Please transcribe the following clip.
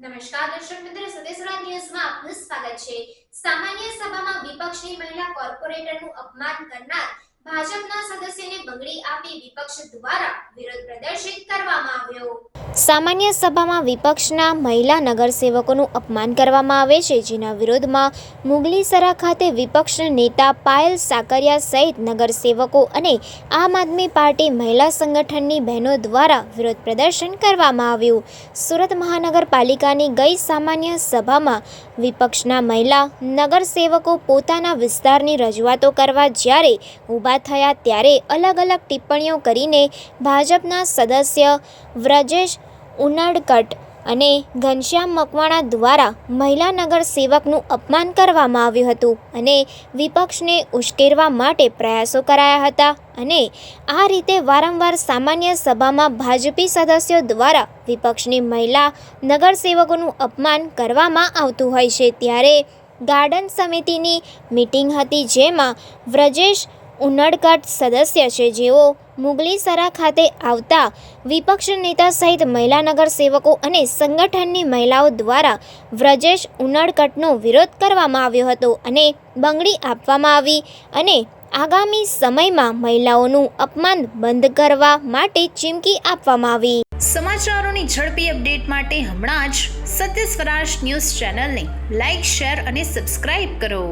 નમસ્કાર દર્શક મિત્રો સદેશરા ન્યૂઝમાં આપનું સ્વાગત છે. સામાન્ય સભામાં વિપક્ષની મહિલા કોર્પોરેટરનું અપમાન કરનાર ભાજપના સદસ્યને બંગડી આપી વિપક્ષ દ્વારા વિરોધ પ્રદર્શિત કરવામાં આવ્યો. સામાન્ય સભામાં વિપક્ષના મહિલા નગરસેવકોનું અપમાન કરવામાં આવે છે. જેના વિરોધમાં મુગલીસરા ખાતે વિપક્ષ નેતા પાયલ સાકરિયા સહિત નગરસેવકો અને આમ આદમી પાર્ટી મહિલા સંગઠનની બહેનો દ્વારા વિરોધ પ્રદર્શન કરવામાં આવ્યું. સુરત મહાનગરપાલિકાની ગઈ સામાન્ય સભામાં વિપક્ષના મહિલા નગરસેવકો પોતાના વિસ્તારની રજૂઆતો કરવા જ્યારે ઊભા થયા ત્યારે અલગ અલગ ટિપ્પણીઓ કરીને ભાજપના સદસ્ય વ્રજેશ ઉનડકટ અને ઘનશ્યામ મકવાણા દ્વારા મહિલા નગર સેવકનું અપમાન કરવામાં આવ્યું હતું અને વિપક્ષને ઉશ્કેરવા માટે પ્રયાસો કરાયા હતા અને આ રીતે વારંવાર સામાન્ય સભામાં ભાજપી સદસ્યો દ્વારા વિપક્ષની મહિલા નગરસેવકોનું અપમાન કરવામાં આવતું હોય છે. ત્યારે ગાર્ડન સમિતિની મીટિંગ હતી જેમાં વ્રજેશ ઉનડકટ સદસ્ય છે. જેઓ મુગલીસરા ખાતે આવતા વિપક્ષ નેતા સહિત મહિલા નગરસેવકો અને સંગઠનની મહિલાઓ દ્વારા વ્રજેશ ઉનડકટનો વિરોધ કરવામાં આવ્યો હતો અને બંગડી આપવામાં આવી અને આગામી સમયમાં મહિલાઓનું અપમાન બંધ કરવા માટે ચીમકી આપવામાં આવી. સમાચારોની ઝડપી અપડેટ માટે હમણાં જ સત્ય સ્વરાજ ન્યૂઝ ચેનલને લાઇક શેર અને સબસ્ક્રાઇબ કરો.